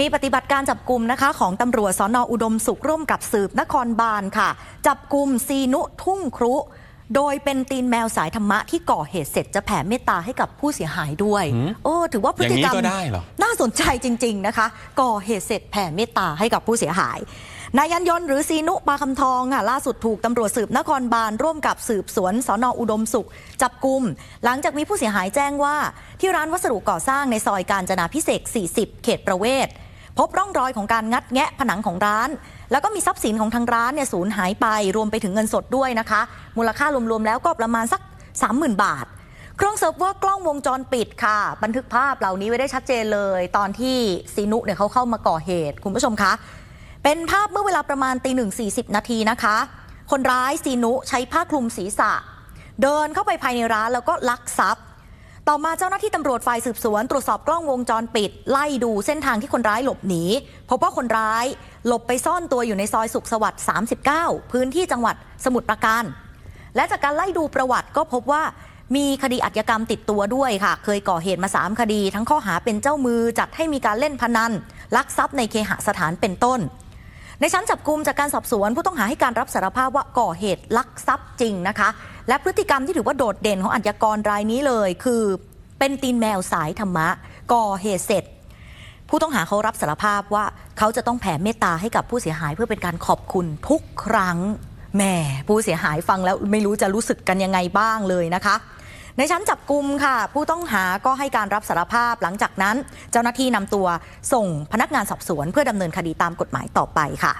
มีปฏิบัติการจับกลุ่มนะคะของตำรวจสอนออุดมสุขร่วมกับสืบนครบาลค่ะ จับกลุ่มซีนุทุ่งครุ โดยเป็นตีนแมวสายธรรมะที่ก่อเหตุเสร็จจะแผ่เมตตาให้กับผู้เสียหายด้วยหืมโอ้ถือว่าพฤติกรรมอย่างนี้ก็ได้เหรอน่าสนใจจริง ๆนะคะ ก่อเหตุเสร็จแผ่เมตตาให้กับผู้เสียหายนายยันยนต์หรือซีนุปาคำทองค่ะล่าสุดถูกตำรวจสืบนครบาลร่วมกับสืบสวนสอนออุดมสุข จับกลุ่มหลังจากมีผู้เสียหายแจ้งว่า ที่ร้านวัสดุก่อสร้างในซอยการจนาพิเศษก40 เขตประเวศ พบร่องรอยของการงัดแงะผนังของร้าน แล้วก็มีทรัพย์สินของทางร้านเนี่ยสูญหายไปรวมไปถึงเงินสดด้วยนะคะ มูลค่ารวมๆแล้วก็ประมาณสัก 30,000 บาท เครื่องเซิร์ฟเวอร์กล้องวงจรปิดค่ะ บันทึกภาพเหล่านี้ไว้ได้ชัดเจนเลย ตอนที่ซีนุเนี่ยเขาเข้ามาก่อเหตุ คุณผู้ชมคะเป็นภาพเมื่อเวลาประมาณตีหนึ่งสี่สิบนาทีนะคะ คนร้ายซีนุใช้ผ้าคลุมศีรษะ เดินเข้าไปภายในร้านแล้วก็ลักทรัพย์ ต่อมาเจ้าหน้าที่ตำรวจฝ่ายสืบสวน ตรวจสอบกล้องวงจรปิด ไล่ดูเส้นทางที่คนร้ายหลบหนีพบว่าคนร้ายหลบไปซ่อนตัวอยู่ในซอยสุขสวัสดิ์39 พื้นที่จังหวัดสมุทรปราการ และจากการไล่ดูประวัติก็พบว่ามีคดีอัจฉกรรมติดตัวด้วยค่ะ เคยก่อเหตุมา 3 คดี ทั้งข้อหาเป็นเจ้ามือจัดให้มีการเล่นพนันลักทรัพย์ในเคหสถานเป็นต้น ในชั้นจับกลุ่มจากการสอบสวนผู้ต้องหาให้การรับสารภาพว่าก่อเหตุลักทรัพย์จริงนะคะ และพฤติกรรมที่ถือว่าโดดเด่นของอัจฉกรรายนี้เลย คือเป็นตีนแมวสายธรรมะ ก่อเหตุเสร็จ ผู้ต้องหาเขารับสารภาพว่าเขาจะต้องแผ่เมตตาให้กับผู้เสียหายเพื่อเป็นการขอบคุณทุกครั้งแหม่ผู้เสียหายฟังแล้วไม่รู้จะรู้สึกกันยังไงบ้างเลยนะคะ ในชั้นจับกลุมค่ะ ผู้ต้องหาก็ให้การรับสารภาพหลังจากนั้น เจ้าหน้าที่นำตัวส่งพนักงานสอบสวนเพื่อดำเนินคดีตามกฎหมายต่อไปค่ะ